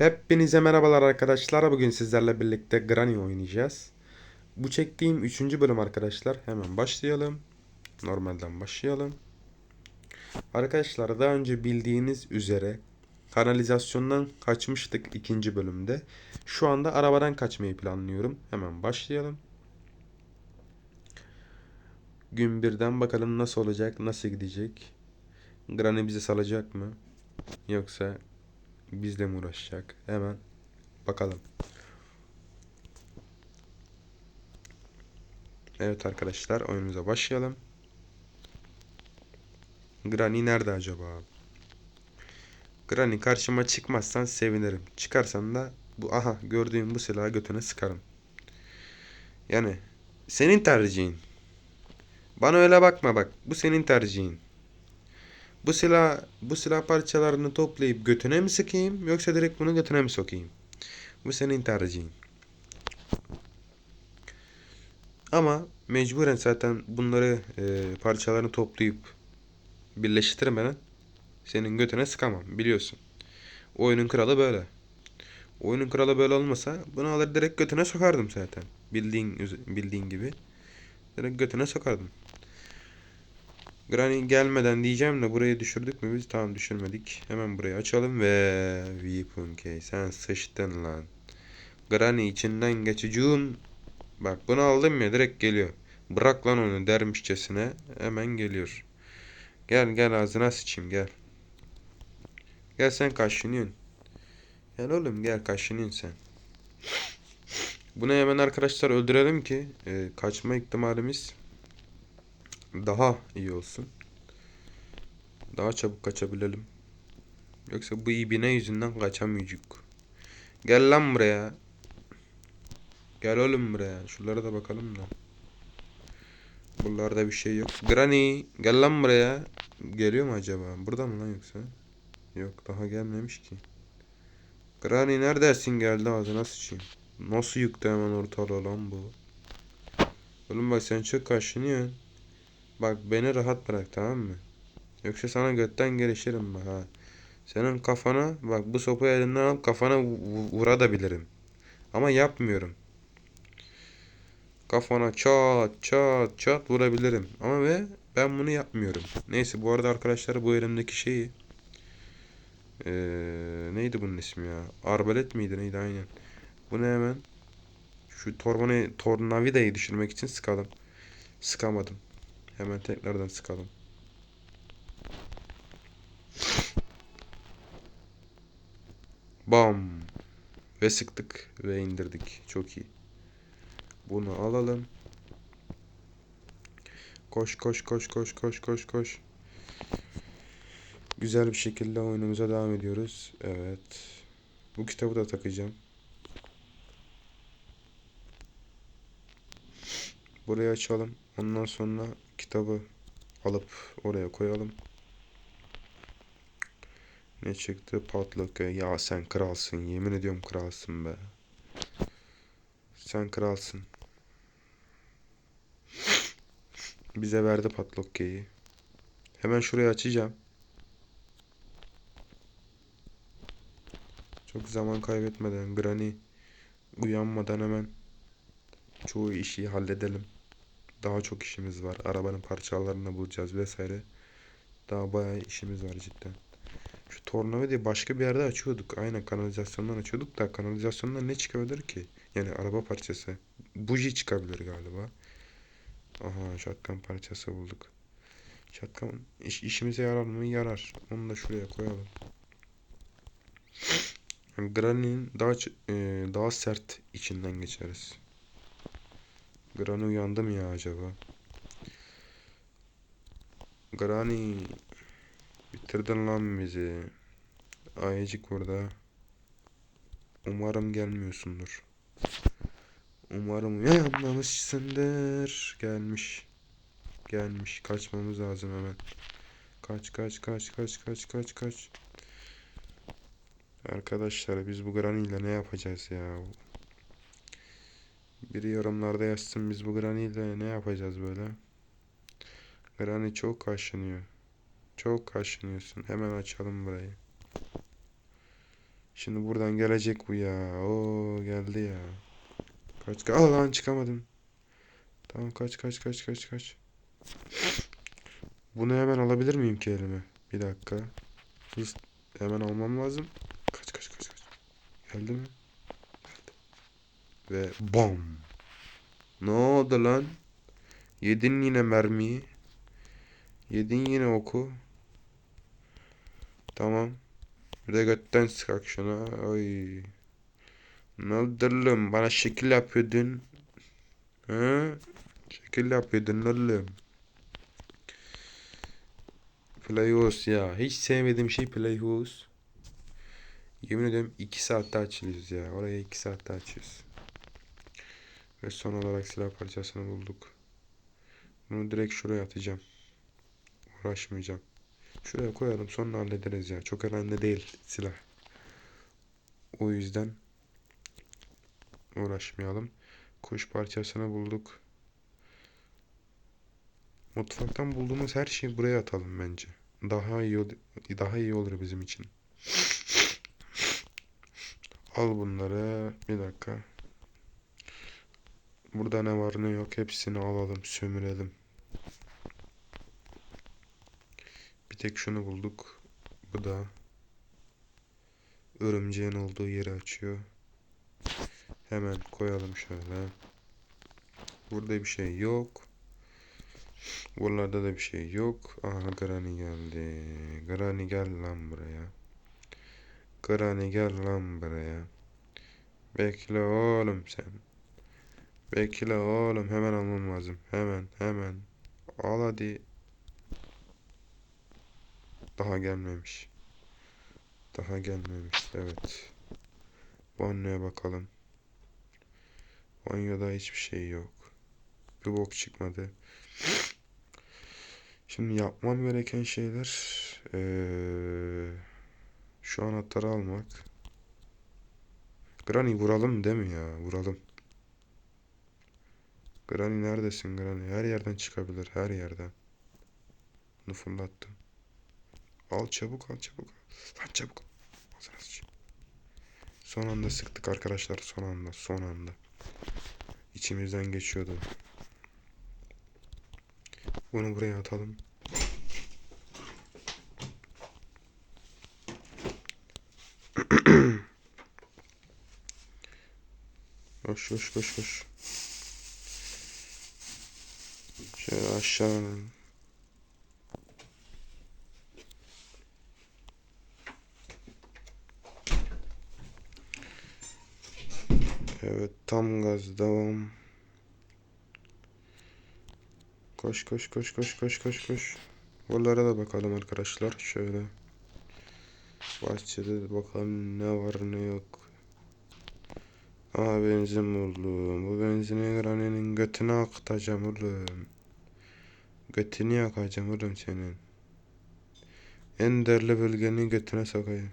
Hepinize merhabalar arkadaşlar. Bugün sizlerle birlikte Granny oynayacağız. Bu çektiğim 3. bölüm arkadaşlar. Hemen başlayalım. Normalden başlayalım. Arkadaşlar daha önce bildiğiniz üzere kanalizasyondan kaçmıştık ikinci bölümde. Şu anda arabadan kaçmayı planlıyorum. Hemen başlayalım. Gün birden bakalım nasıl olacak, nasıl gidecek. Granny bizi salacak mı? Yoksa bizle mi uğraşacak? Hemen bakalım. Evet arkadaşlar oyunumuza başlayalım. Granny nerede acaba? Granny karşıma çıkmazsan sevinirim. Çıkarsan da bu aha gördüğüm bu silahı götüne sıkarım. Yani senin tercihin. Bana öyle bakma bak. Bu senin tercihin. Bu silah bu silah parçalarını toplayıp götüne mi sıkayım yoksa direkt bunu götüne mi sokayım? Bu senin tercihin. Ama mecburen zaten bunları e, parçalarını toplayıp birleştirmeden senin götüne sıkamam biliyorsun. Oyunun kralı böyle. Oyunun kralı böyle olmasa bunu alır direkt götüne sokardım zaten. Bildiğin bildiğin gibi. Direkt götüne sokardım. Granny gelmeden diyeceğim de burayı düşürdük mü biz? Tamam düşürmedik. Hemen burayı açalım ve Weapon Key sen sıçtın lan. Granny içinden geçeceğim. Bak bunu aldım ya direkt geliyor. Bırak lan onu dermişçesine hemen geliyor. Gel gel ağzına sıçayım gel. Gel sen kaşınıyorsun. Gel oğlum gel kaşınıyorsun sen. Bunu hemen arkadaşlar öldürelim ki e, kaçma ihtimalimiz daha iyi olsun. Daha çabuk kaçabilelim. Yoksa bu ibine yüzünden kaçamayacak. Gel lan buraya. Gel oğlum buraya. Şuralara da bakalım da. Buralarda bir şey yok. Granny gel lan buraya. Geliyor mu acaba? Burada mı lan yoksa? Yok daha gelmemiş ki. Granny neredesin geldi ağzına sıçayım. Nasıl yıktı hemen ortalığı lan bu? Oğlum bak sen çok kaşınıyorsun. Bak beni rahat bırak tamam mı? Yoksa sana götten gelişirim bak ha. Senin kafana bak bu sopayı elinden alıp kafana vu- vurabilirim. Ama yapmıyorum. Kafana çat çat çat vurabilirim. Ama ve ben bunu yapmıyorum. Neyse bu arada arkadaşlar bu elimdeki şeyi ee, neydi bunun ismi ya? Arbalet miydi neydi aynen. Bunu hemen şu torbanı tornavidayı düşürmek için sıkalım. Sıkamadım. Hemen tekrardan sıkalım. Bam. Ve sıktık ve indirdik. Çok iyi. Bunu alalım. Koş koş koş koş koş koş koş. Güzel bir şekilde oyunumuza devam ediyoruz. Evet. Bu kitabı da takacağım. Burayı açalım. Ondan sonra kitabı alıp oraya koyalım. Ne çıktı? Patlık. Ya sen kralsın. Yemin ediyorum kralsın be. Sen kralsın. Bize verdi patlokkeyi. Hemen şurayı açacağım. Çok zaman kaybetmeden Granny uyanmadan hemen çoğu işi halledelim. Daha çok işimiz var. Arabanın parçalarını bulacağız vesaire. Daha bayağı işimiz var cidden. Şu tornavidayı başka bir yerde açıyorduk. Aynen kanalizasyondan açıyorduk da kanalizasyondan ne çıkabilir ki? Yani araba parçası. Buji çıkabilir galiba. Aha şatkan parçası bulduk. Şatkan iş, işimize yarar mı? Yarar. Onu da şuraya koyalım. Yani Granny'nin daha e, daha sert içinden geçeriz. Granny uyandı mı ya acaba? Granny bitirdin lan bizi. Ayıcık burada. Umarım gelmiyorsundur. Umarım uyanmamışsındır. Gelmiş. Gelmiş. Kaçmamız lazım hemen. Kaç kaç kaç kaç kaç kaç kaç. Arkadaşlar biz bu Granny ile ne yapacağız ya? Biri yorumlarda yazsın biz bu Granny ile ne yapacağız böyle? Granny çok kaşınıyor. Çok kaşınıyorsun. Hemen açalım burayı. Şimdi buradan gelecek bu ya. Oo geldi ya. Kaç kaç. Aa çıkamadım. Tamam kaç kaç kaç kaç kaç. Bunu hemen alabilir miyim ki elime? Bir dakika. Hız hemen almam lazım. Kaç kaç kaç kaç. Geldi mi? Ve bam. Ne oldu lan? Yedin yine mermiyi. Yedin yine oku. Tamam. Bir de götten sıkak şuna. Oy. Ne oldu? Bana şekil yapıyordun. He? Şekil yapıyordun oğlum. Playhouse ya. Hiç sevmediğim şey Playhouse. Yemin ediyorum 2 saatte açılıyoruz ya. Oraya 2 saatte açıyoruz. Ve son olarak silah parçasını bulduk. Bunu direkt şuraya atacağım. Uğraşmayacağım. Şuraya koyalım sonra hallederiz ya. Çok önemli değil silah. O yüzden uğraşmayalım. Kuş parçasını bulduk. Mutfaktan bulduğumuz her şeyi buraya atalım bence. Daha iyi daha iyi olur bizim için. Al bunları. Bir dakika. Burada ne var ne yok hepsini alalım, sömürelim. Bir tek şunu bulduk. Bu da örümceğin olduğu yeri açıyor. Hemen koyalım şöyle. Burada bir şey yok. Buralarda da bir şey yok. Aha Granny geldi. Granny gel lan buraya. Granny gel lan buraya. Bekle oğlum sen. Bekle oğlum hemen almam lazım. Hemen hemen. Al hadi. Daha gelmemiş. Daha gelmemiş. Evet. Banyoya bakalım. Banyoda hiçbir şey yok. Bir bok çıkmadı. Şimdi yapmam gereken şeyler eee, şu anahtarı almak. Granny vuralım değil mi ya? Vuralım. Granny neredesin Granny? Her yerden çıkabilir. Her yerden. Bunu fırlattım. Al çabuk al çabuk. Lan çabuk. Son anda sıktık arkadaşlar. Son anda. Son anda. İçimizden geçiyordu. Bunu buraya atalım. Koş koş koş koş. Aşağı. Evet tam gaz devam. Koş koş koş koş koş koş koş. Buralara da bakalım arkadaşlar. Şöyle. Bahçede de bakalım ne var ne yok. Aa benzin buldum. Bu benzini Granny'nin götüne akıtacağım oğlum. Götünü yakacağım oğlum senin. En değerli bölgeni götüne sokayım.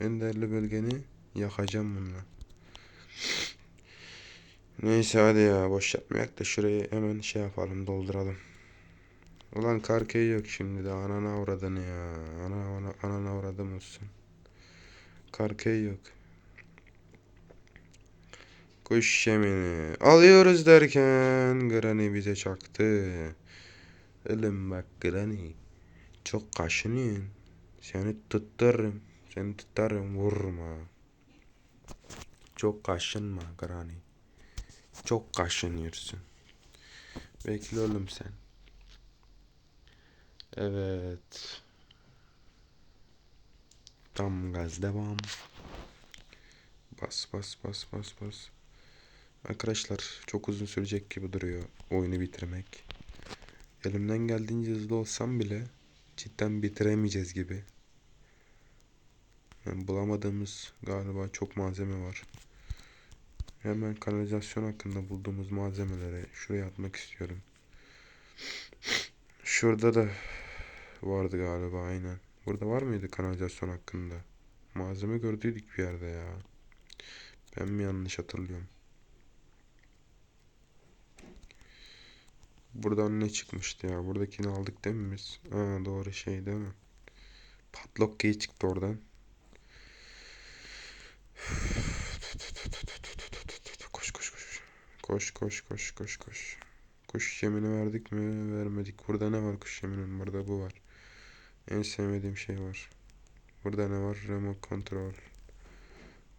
En değerli bölgeni yakacağım bununla. Neyse hadi ya boş yapmayak da şurayı hemen şey yapalım dolduralım. Ulan karkeyi yok şimdi de anana avradını ya. Ana, ana, anana avradım olsun. Karkeyi yok. Kuş yemini alıyoruz derken Granny bize çaktı. Oğlum bak çok kaşınıyorsun. Seni tutarım. Seni tutarım vurma. Çok kaşınma Granny. Çok kaşınıyorsun. Bekle oğlum sen. Evet. Tam gaz devam. Bas bas bas bas bas. Arkadaşlar çok uzun sürecek gibi duruyor oyunu bitirmek. Elimden geldiğince hızlı olsam bile cidden bitiremeyeceğiz gibi. Yani bulamadığımız galiba çok malzeme var. Hemen kanalizasyon hakkında bulduğumuz malzemeleri şuraya atmak istiyorum. Şurada da vardı galiba aynen. Burada var mıydı kanalizasyon hakkında? Malzeme gördüydük bir yerde ya. Ben mi yanlış hatırlıyorum? Buradan ne çıkmıştı ya? Buradakini aldık değil mi biz? Ha, doğru şey değil mi? Padlock key çıktı oradan. Koş koş koş. Koş koş koş koş koş. Kuş yemini verdik mi? Vermedik. Burada ne var kuş yeminin? Burada bu var. En sevmediğim şey var. Burada ne var? Remote control.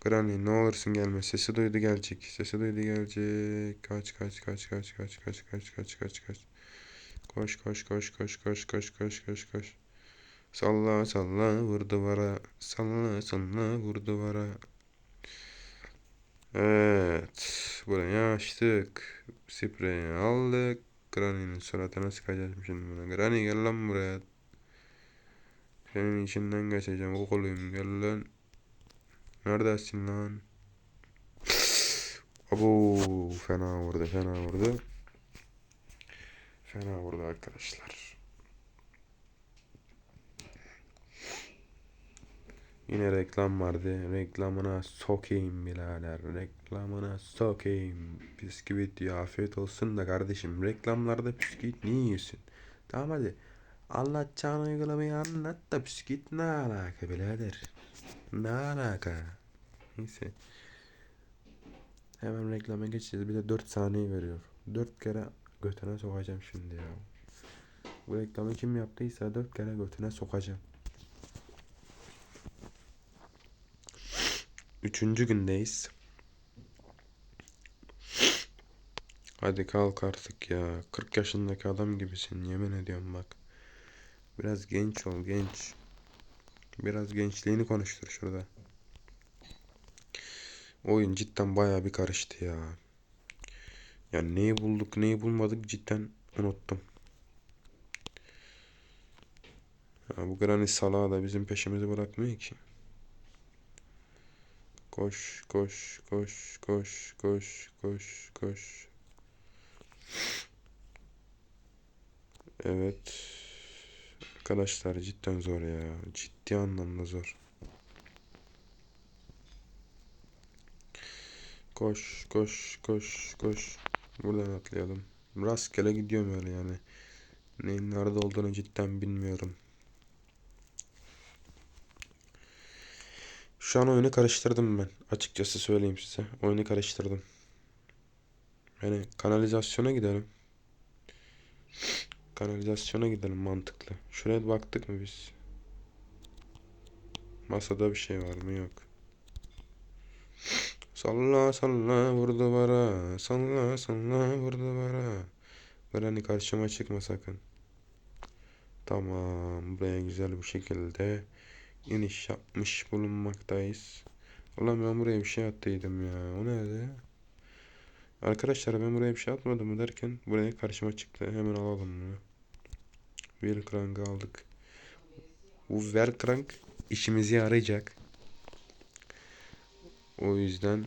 Granny ne olursun gelme. Sesi duydu gelecek. Sesi duydu gelecek. Kaç kaç kaç kaç kaç kaç kaç kaç kaç kaç. Koş koş koş koş koş koş koş koş koş. Salla salla vur duvara. Salla salla vur duvara. Evet. Burayı açtık. Spreyi aldık. Granny'nin suratına sıkacağız şimdi buna. Granny gel lan buraya. Senin içinden geçeceğim oğlum gel lan. Neredesin lan? Abo fena vurdu fena vurdu. Fena vurdu arkadaşlar. Yine reklam vardı. Reklamına sokayım birader. Reklamına sokayım. Bisküvit diyor. Afiyet olsun da kardeşim. Reklamlarda bisküvit niye yiyorsun? Tamam hadi. Anlatacağın uygulamayı anlat da bisküvit ne alaka birader? Ne alaka? Neyse. Hemen reklama geçeceğiz. Bir de 4 saniye veriyor. 4 kere götüne sokacağım şimdi ya. Bu reklamı kim yaptıysa 4 kere götüne sokacağım. Üçüncü gündeyiz. Hadi kalk artık ya. 40 yaşındaki adam gibisin yemin ediyorum bak. Biraz genç ol genç. Biraz gençliğini konuştur şurada. Oyun cidden bayağı bir karıştı ya. Yani neyi bulduk neyi bulmadık cidden unuttum. Ya bu Granny salağı da bizim peşimizi bırakmıyor ki. Koş koş koş koş koş koş koş. Evet. Arkadaşlar cidden zor ya. Ciddi anlamda zor. Koş koş koş koş. Buradan atlayalım. Rastgele gidiyorum öyle yani. Neyin nerede olduğunu cidden bilmiyorum. Şu an oyunu karıştırdım ben. Açıkçası söyleyeyim size. Oyunu karıştırdım. Yani kanalizasyona gidelim. Kanalizasyona gidelim mantıklı. Şuraya baktık mı biz? Masada bir şey var mı? Yok. Salla salla vur duvara. Salla salla vur duvara. Granny karşıma çıkma sakın. Tamam. Buraya güzel bir şekilde iniş yapmış bulunmaktayız. Ulan ben buraya bir şey attıydım ya. O nerede? Arkadaşlar ben buraya bir şey atmadım mı derken buraya karşıma çıktı. Hemen alalım bunu. Krangı aldık. Bu Verkrank işimize yarayacak. O yüzden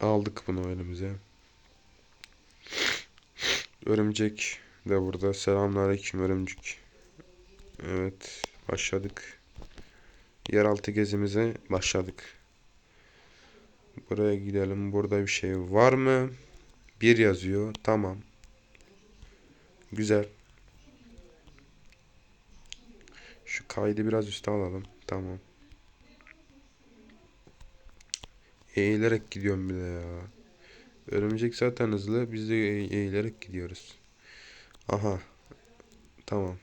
aldık bunu elimize. Örümcek de burada. Selamünaleyküm örümcek. Evet başladık. Yeraltı gezimize başladık. Buraya gidelim. Burada bir şey var mı? Bir yazıyor. Tamam. Güzel. Şu kaydı biraz üste alalım. Tamam. Eğilerek gidiyorum bir de ya. Örümcek zaten hızlı. Biz de eğ- eğilerek gidiyoruz. Aha. Tamam.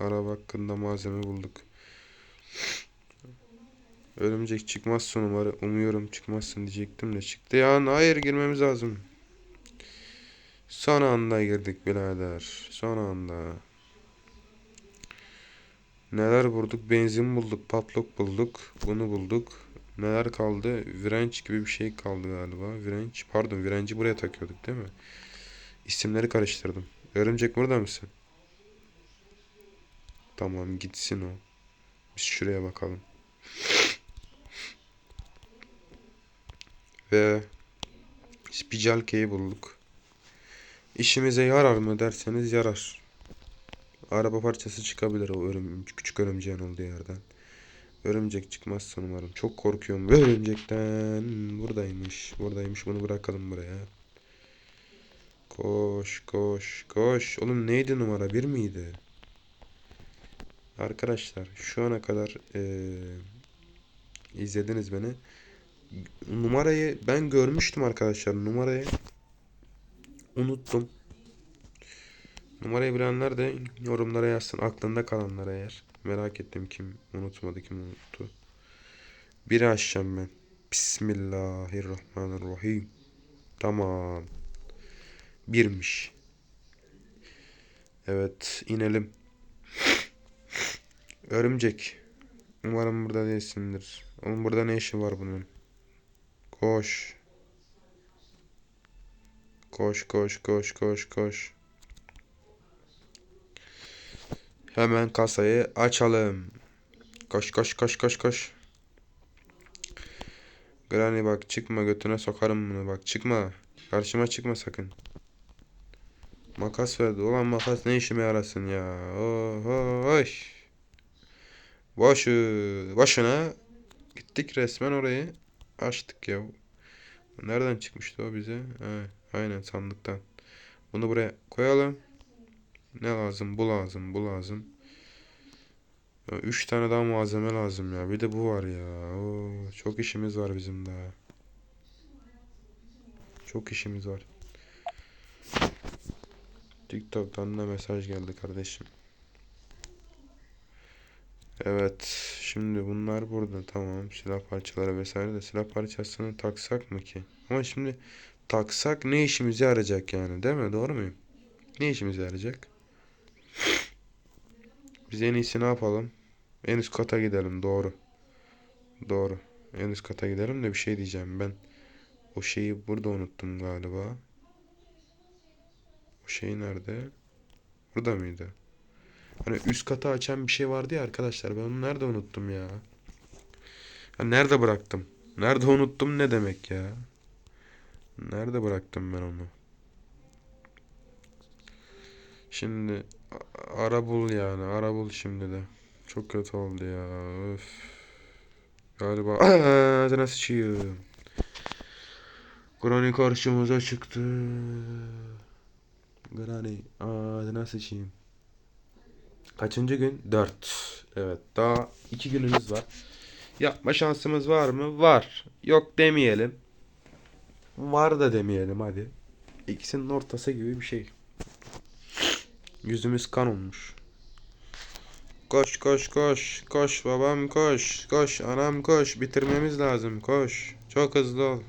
Araba hakkında malzeme bulduk. Örümcek çıkmazsın umarım. Umuyorum çıkmazsın diyecektim de çıktı. Ya hayır girmemiz lazım. Son anda girdik birader. Son anda. Neler bulduk? Benzin bulduk, patlok bulduk, bunu bulduk. Neler kaldı? Virenç gibi bir şey kaldı galiba. Virenç, pardon, virenci buraya takıyorduk değil mi? İsimleri karıştırdım. Örümcek burada mısın? Tamam, gitsin o. Biz şuraya bakalım. Ve Spicalke'yi bulduk. İşimize yarar mı derseniz yarar. Araba parçası çıkabilir o örüm, küçük örümceğin olduğu yerden. Örümcek çıkmazsa umarım. Çok korkuyorum örümcekten. Buradaymış. Buradaymış. Bunu bırakalım buraya. Koş koş koş. Oğlum neydi numara? Bir miydi? Arkadaşlar şu ana kadar eee, izlediniz beni. Numarayı ben görmüştüm arkadaşlar. Numarayı unuttum. Numarayı bilenler de yorumlara yazsın. Aklında kalanlar eğer. Merak ettim kim unutmadı kim unuttu. Biri açacağım ben. Bismillahirrahmanirrahim. Tamam. Birmiş. Evet inelim. Örümcek. Umarım burada değilsindir. Oğlum burada ne işi var bunun? Koş. Koş koş koş koş koş. Hemen kasayı açalım. Koş koş koş koş koş. Granny bak çıkma götüne sokarım bunu bak çıkma. Karşıma çıkma sakın. Makas verdi. Ulan makas ne işime yarasın ya. Oho, oy. Boşu, boşuna gittik resmen orayı açtık ya. Nereden çıkmıştı o bize? Ha, aynen sandıktan. Bunu buraya koyalım. Ne lazım? Bu lazım, bu lazım. Ya, üç tane daha malzeme lazım ya. Bir de bu var ya. Oo, çok işimiz var bizim daha. Çok işimiz var. TikTok'tan da mesaj geldi kardeşim. Evet. Şimdi bunlar burada. Tamam. Silah parçaları vesaire de silah parçasını taksak mı ki? Ama şimdi taksak ne işimize yarayacak yani değil mi? Doğru muyum? Ne işimize yarayacak? Biz en iyisi ne yapalım? En üst kata gidelim. Doğru. Doğru. En üst kata gidelim de bir şey diyeceğim. Ben o şeyi burada unuttum galiba. O şey nerede? Burada mıydı? Hani üst katı açan bir şey vardı ya arkadaşlar. Ben onu nerede unuttum ya? Ha, nerede bıraktım? Nerede unuttum ne demek ya? Nerede bıraktım ben onu? Şimdi ara bul yani. Ara bul şimdi de. Çok kötü oldu ya. Öf. Galiba ağzına sıçayım. Granny karşımıza çıktı. Granny ağzına sıçayım. Kaçıncı gün? 4. Evet daha 2 günümüz var. Yapma şansımız var mı? Var. Yok demeyelim. Var da demeyelim hadi. İkisinin ortası gibi bir şey. Yüzümüz kan olmuş. Koş koş koş. Koş babam koş. Koş anam koş. Bitirmemiz lazım koş. Çok hızlı ol.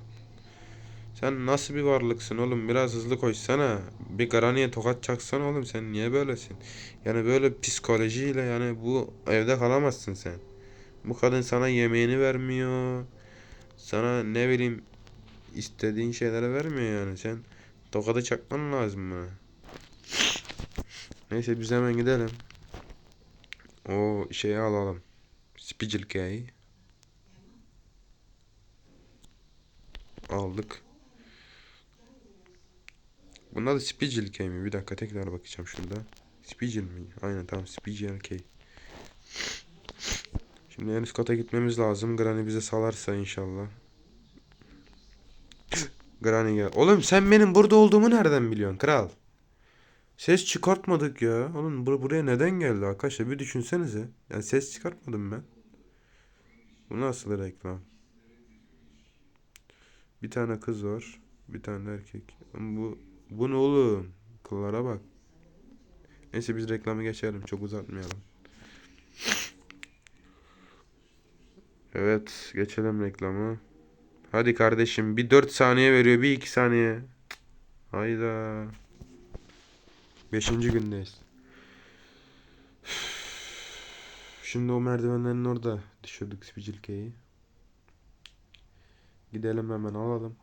Sen nasıl bir varlıksın oğlum? Biraz hızlı koşsana. Bir garaniye tokat çaksan oğlum sen niye böylesin? Yani böyle psikolojiyle yani bu evde kalamazsın sen. Bu kadın sana yemeğini vermiyor. Sana ne bileyim istediğin şeyleri vermiyor yani. Sen tokadı çakman lazım buna. Neyse biz hemen gidelim. O şeyi alalım. Spicilke'yi. Aldık. Bunun adı Spicilke mi? Bir dakika tekrar bakacağım şurada. Spicil mi? Aynen tamam Spicilke. Şimdi en üst kata gitmemiz lazım. Granny bize salarsa inşallah. Granny gel. Oğlum sen benim burada olduğumu nereden biliyorsun kral? Ses çıkartmadık ya. Oğlum bur buraya neden geldi arkadaşlar? Bir düşünsenize. Yani ses çıkartmadım ben. Bu nasıl reklam? Bir tane kız var. Bir tane erkek. Bu bu ne oğlum? Kıllara bak. Neyse biz reklamı geçelim. Çok uzatmayalım. Evet, geçelim reklamı. Hadi kardeşim bir 4 saniye veriyor, bir 2 saniye. Hayda. Beşinci gündeyiz. Şimdi o merdivenlerin orada düşürdük spicilkeyi. Gidelim hemen alalım.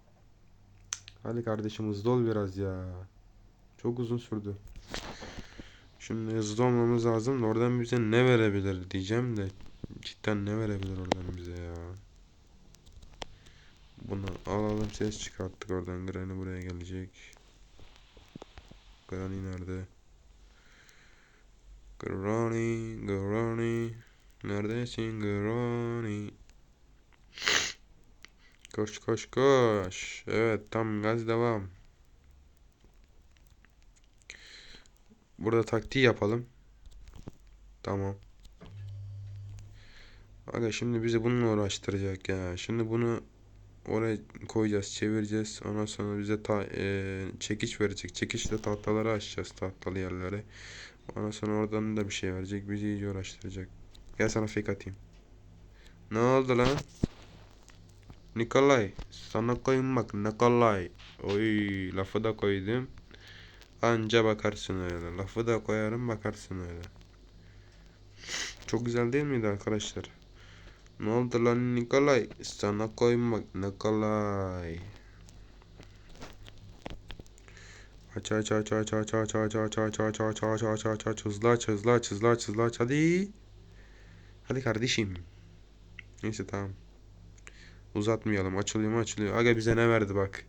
Hadi kardeşim hızlı ol biraz ya. Çok uzun sürdü. Şimdi hızlı olmamız lazım da oradan bize ne verebilir diyeceğim de cidden ne verebilir oradan bize ya. Bunu alalım ses çıkarttık oradan Granny buraya gelecek. Granny nerede? Granny, Granny. Neredesin Granny? Koş koş koş. Evet tam gaz devam. Burada taktiği yapalım. Tamam. Aga şimdi bizi bununla uğraştıracak ya. Şimdi bunu Oraya koyacağız, çevireceğiz. Ondan sonra bize ta, e, çekiç verecek. Çekiçle tahtaları açacağız tahtalı yerlere. Ondan sonra oradan da bir şey verecek. Bizi iyice uğraştıracak. Gel sana fake atayım. Ne oldu lan? Nikolay. Sana koyayım bak Nikolay. Oy lafı da koydum. Anca bakarsın öyle. Lafı da koyarım bakarsın öyle. Çok güzel değil miydi arkadaşlar? Ne oldu lan Nikolay? Sana koymak Nikolay. Aç aç aç aç aç aç aç aç aç aç aç aç aç aç aç hızlı aç hızlı aç hızlı aç hızlı aç hadi. Hadi kardeşim. Neyse tamam. Uzatmayalım açılıyor mu açılıyor. Aga bize ne verdi bak.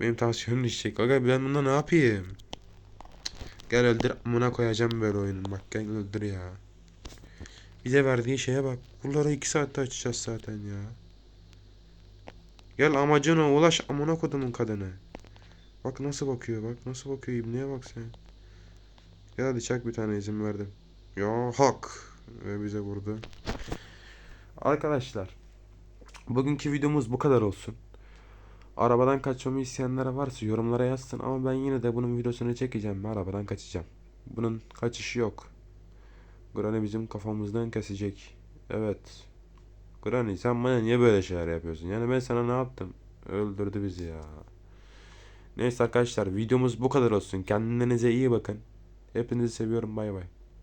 Benim tansiyonum düşecek. Aga ben bunda ne yapayım? Gel öldür amına koyacağım böyle oyunun bak gel öldür ya. Bize verdiği şeye bak. Bunları iki saatte açacağız zaten ya. Gel amacına ulaş amına kodumun kadını. Bak nasıl bakıyor bak nasıl bakıyor ibneye bak sen. Gel hadi çak bir tane izin verdim. Ya hak. Ve bize vurdu. Arkadaşlar. Bugünkü videomuz bu kadar olsun. Arabadan kaçmamı isteyenler varsa yorumlara yazsın ama ben yine de bunun videosunu çekeceğim ve arabadan kaçacağım. Bunun kaçışı yok. Granny bizim kafamızdan kesecek. Evet. Granny sen bana niye böyle şeyler yapıyorsun? Yani ben sana ne yaptım? Öldürdü bizi ya. Neyse arkadaşlar videomuz bu kadar olsun. Kendinize iyi bakın. Hepinizi seviyorum bay bay.